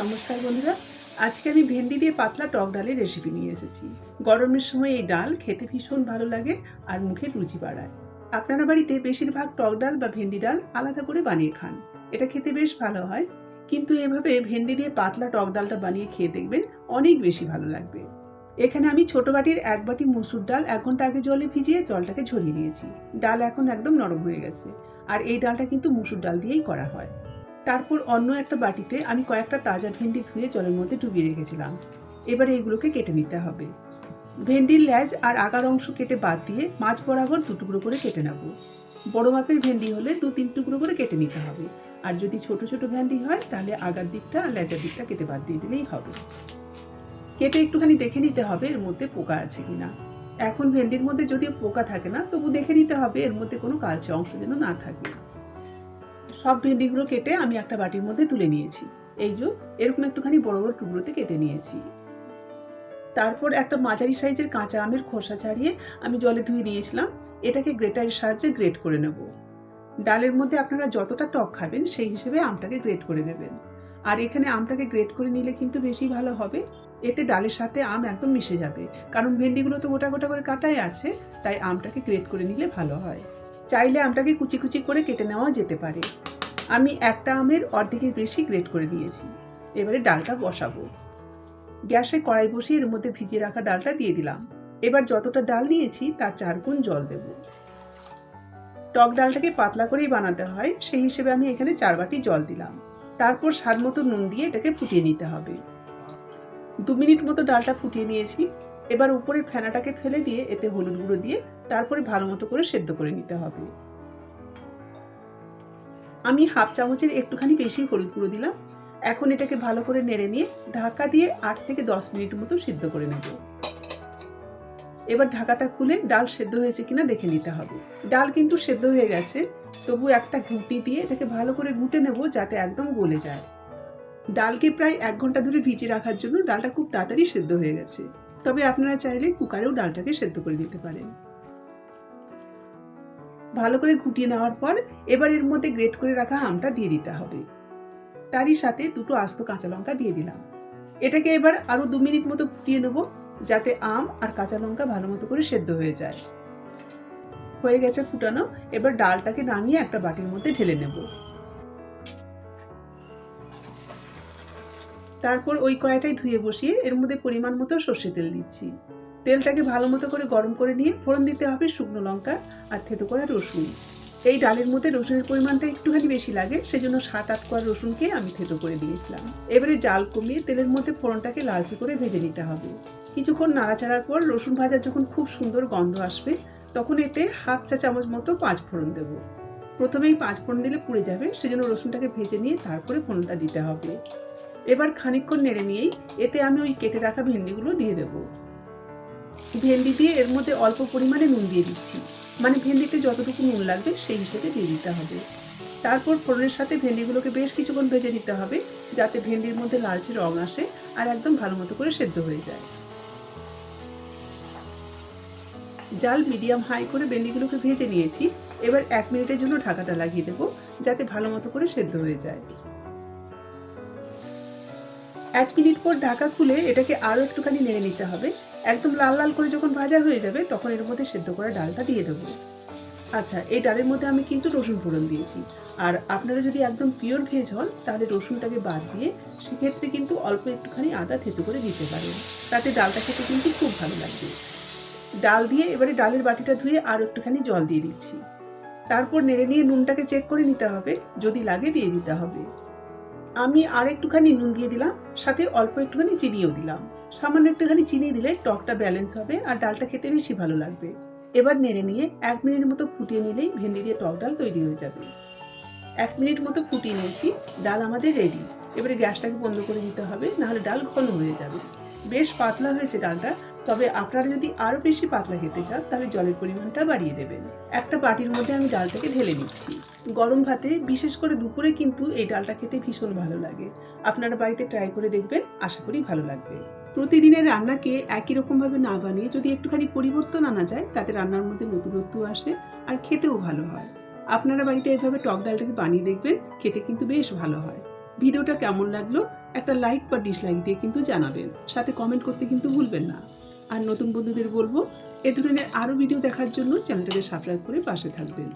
নমস্কার বন্ধুরা। আজকে আমি ভেন্ডি দিয়ে পাতলা টক ডালের রেসিপি নিয়ে এসেছি। গরমের সময় এই ডাল খেতে ভীষণ ভালো লাগে আর মুখে রুচি বাড়ায়। আপনারা বাড়িতে বেশিরভাগ টক ডাল বা ভেন্ডি ডাল আলাদা করে বানিয়ে খান। এটা খেতে বেশ ভালো হয়। কিন্তু এভাবে ভেন্ডি দিয়ে পাতলা টক ডালটা বানিয়ে খেয়ে দেখবেন অনেক বেশি ভালো লাগবে। এখানে আমি ছোট বাটির এক বাটি মুসুর ডাল এক ঘণ্টা আগে জলে ভিজিয়ে জলটাকে ঝরিয়ে নিয়েছি। ডাল এখন একদম নরম হয়ে গেছে। আর এই ডালটা কিন্তু মুসুর ডাল দিয়েই করা হয়। তারপর অন্য একটা বাটিতে আমি কয়েকটা তাজা ভেন্ডি ধুয়ে জলের মধ্যে ডুবিয়ে রেখেছিলাম। এবারে এইগুলোকে কেটে নিতে হবে। ভেন্ডির ল্যাজ আর আগার অংশ কেটে বাদ দিয়ে মাছ বরাবর দু টুকরো করে কেটে নেব। বড় মাপের ভেন্ডি হলে দু তিন টুকরো করে কেটে নিতে হবে। আর যদি ছোট ছোট ভেন্ডি হয়, তাহলে আগার দিকটা আর লেজার দিকটা কেটে বাদ দিয়ে দিলেই হবে। কেটে একটুখানি দেখে নিতে হবে এর মধ্যে পোকা আছে কিনা। এখন ভেন্ডির মধ্যে যদিও পোকা থাকে না, তবু দেখে নিতে হবে এর মধ্যে কোনো কালচে অংশ যেন না থাকে। সব ভেন্ডিগুলো কেটে আমি একটা বাটির মধ্যে তুলে নিয়েছি। এই যে, এরকম একটুখানি বড় বড় টুকরোতে কেটে নিয়েছি। তারপর একটা মাঝারি সাইজের কাঁচা আমের খোসা ছাড়িয়ে আমি জলে ধুয়ে নিয়েছিলাম। এটাকে গ্রেটারের সাহায্যে গ্রেট করে নেব। ডালের মধ্যে আপনারা যতটা টক খাবেন, সেই হিসেবে আমটাকে গ্রেট করে নেবেন। আর এখানে আমটাকে গ্রেট করে নিলে কিন্তু বেশি ভালো হবে। এতে ডালের সাথে আম একদম মিশে যাবে। কারণ ভেন্ডিগুলো তো গোটা গোটা করে কাটাই আছে, তাই আমটাকে গ্রেট করে নিলে ভালো হয়। চাইলে আমটাকে কুচি কুচি করে কেটে নেওয়া যেতে পারে। আমি একটা আমের অর্ধেকের বেশি গ্রেট করে নিয়েছি এবারে ডালটা বসাবো। গ্যাসে কড়াই বসিয়ে এর মধ্যে ভিজিয়ে রাখা ডালটা দিয়ে দিলাম। এবার যতটা ডাল নিয়েছি, তার চার গুণ জল দেব। টক ডালটাকে পাতলা করেই বানাতে হয়, সেই হিসেবে আমি এখানে চার বাটি জল দিলাম। তারপর স্বাদ মতো নুন দিয়ে এটাকে ফুটিয়ে নিতে হবে। দু মিনিট মতো ডালটা ফুটিয়ে নিয়েছি। এবার উপরের ফেনাটাকে ফেলে দিয়ে এতে হলুদ গুঁড়ো দিয়ে তারপরে ভালো মতো করে সেদ্ধ করে নিতে হবে। আমি হাফ চামচের একটুখানি বেশি হলুদ গুঁড়ো দিলাম। এখন এটাকে ভালো করে নেড়ে নিয়ে ঢাকা দিয়ে আট থেকে দশ মিনিট মতো সিদ্ধ করে নেব। এবার ঢাকাটা খুলে ডাল সেদ্ধ হয়েছে কিনা দেখে নিতে হবে। ডাল কিন্তু সেদ্ধ হয়ে গেছে, তবু একটা ঘুঁটি দিয়ে এটাকে ভালো করে ঘুটে নেব যাতে একদম গলে যায়। ডালকে প্রায় এক ঘণ্টা ধরে ভিজিয়ে রাখার জন্য ডালটা খুব তাড়াতাড়ি সেদ্ধ হয়ে গেছে। তবে আপনারা চাইলে কুকারেও ডালটাকে সেদ্ধ করে নিতে পারেন। ভালো করে ঘুটিয়ে নেওয়ার পর এবার এর মধ্যে গ্রেট করে রাখা আমটা দিয়ে দিতে হবে। তারই সাথে দুটো আস্ত কাঁচা লঙ্কা দিয়ে দিলাম। এটাকে এবার আরও দু মিনিট মতো ফুটিয়ে নেব যাতে আম আর কাঁচা লঙ্কা ভালো মতো করে সেদ্ধ হয়ে যায়। হয়ে গেছে ফুটানো, এবার ডালটাকে নামিয়ে একটা বাটির মধ্যে ঢেলে নেব। তারপর ওই কড়াইটাই ধুয়ে বসিয়ে এর মধ্যে পরিমাণ মতো সর্ষে তেল দিচ্ছি। তেলটাকে ভালো মতো করে গরম করে নিয়ে ফোড়ন দিতে হবে শুকনো লঙ্কা আর থেতো করা রসুন। এই ডালের মধ্যে রসুনের পরিমাণটা একটুখানি বেশি লাগে, সেজন্য সাত আট কোয়া রসুনকে আমি থেতো করে দিয়েছিলাম এবারে জাল কমিয়ে তেলের মধ্যে ফোড়নটাকে লালচে করে ভেজে নিতে হবে। কিছুক্ষণ নাড়াচাড়ার পর রসুন ভাজা যখন খুব সুন্দর গন্ধ আসবে, তখন এতে হাফ চা চামচ মতো পাঁচ ফোড়ন দেবো। প্রথমেই পাঁচ ফোড়ন দিলে পুড়ে যাবে, সেজন্য রসুনটাকে ভেজে নিয়ে তারপরে ফোড়নটা দিতে হবে। এবার খানিকক্ষণ নেড়ে নিয়েই এতে আমি ওই কেটে রাখা ভেন্ডিগুলো দিয়ে দেবো। ভেন্ডি দিয়ে এর মধ্যে অল্প পরিমাণে নুন দিয়ে দিচ্ছি। মানে ভেন্ডিতে যতটুকু নুন লাগবে সেই হিসেবে দিয়ে দিতে হবে। তারপর ফোড়নের সাথে ভেন্ডিগুলোকে বেশ কিছুক্ষণ ভেজে নিতে হবে, যাতে ভেন্ডির মধ্যে লালচে রং আসে আর একদম ভালো মতো করে সেদ্ধ হয়ে যায়। জাল মিডিয়াম হাই করে ভেন্ডিগুলোকে ভেজে নিয়েছি। এবার এক মিনিটের জন্য ঢাকাটা লাগিয়ে দেবো, যাতে ভালো মতো করে সেদ্ধ হয়ে যায়। এক মিনিট পর ঢাকা খুলে এটাকে আরও একটুখানি নেড়ে নিতে হবে। একদম লাল লাল করে যখন ভাজা হয়ে যাবে, তখন এর মধ্যে সেদ্ধ করা ডালটা দিয়ে দেবো। আচ্ছা এই ডালের মধ্যে আমি কিন্তু রসুন ফোড়ন দিয়েছি। আর আপনারা যদি একদম পিওর ভেজ হন, তাহলে রসুনটাকে বাদ দিয়ে সেক্ষেত্রে কিন্তু অল্প একটুখানি আদা থেতু করে দিতে পারেন। তাতে ডালটা খেতে কিন্তু খুব ভালো লাগবে। ডাল দিয়ে এবারে ডালের বাটিটা ধুয়ে আর একটুখানি জল দিয়ে দিচ্ছি। তারপর নেড়ে নিয়ে নুনটাকে চেক করে নিতে হবে। যদি লাগে দিয়ে দিতে হবে। আমি আর একটুখানি নুন দিয়ে দিলাম, সাথে অল্প একটুখানি চিনিও দিলাম। সামান্য একটুখানি চিনি দিলে টকটা ব্যালেন্স হবে আর ডালটা খেতে বেশি ভালো লাগবে। এবার নেড়ে নিয়ে এক মিনিট মতো ফুটিয়ে নিলেই ভেন্ডি দিয়ে টক ডাল তৈরি হয়ে যাবে। এক মিনিট মতো ফুটিয়ে নিয়েছি, ডাল আমাদের রেডি এবারে গ্যাসটাকে বন্ধ করে দিতে হবে, নাহলে ডাল ঘন হয়ে যাবে। বেশ পাতলা হয়েছে ডালটা। তবে আপনারা যদি আরও বেশি পাতলা খেতে চান, তাহলে জলের পরিমাণটা বাড়িয়ে দেবেন। একটা বাটির মধ্যে আমি ডালটাকে ঢেলে নিচ্ছি। গরম ভাতে, বিশেষ করে দুপুরে কিন্তু এই ডালটা খেতে ভীষণ ভালো লাগে। আপনারা বাড়িতে ট্রাই করে দেখবেন, আশা করি ভালো লাগবে। প্রতিদিনের রান্নাকে একই রকমভাবে না বানিয়ে যদি একটুখানি পরিবর্তন আনা যায়, তাতে রান্নার মধ্যে নতুনত্ব আসে আর খেতেও ভালো হয়। আপনারা বাড়িতে এভাবে টক ডালটাকে বানিয়ে দেখবেন, খেতে কিন্তু বেশ ভালো হয়। ভিডিওটা কেমন লাগল, একটা লাইক বা ডিসলাইক দিয়ে কিন্তু জানাবেন। সাথে কমেন্ট করতে কিন্তু ভুলবেন না। আর নতুন বন্ধুদের বলব, এ ধরনের আরও ভিডিও দেখার জন্য চ্যানেলটাকে সাবস্ক্রাইব করে পাশে থাকবেন।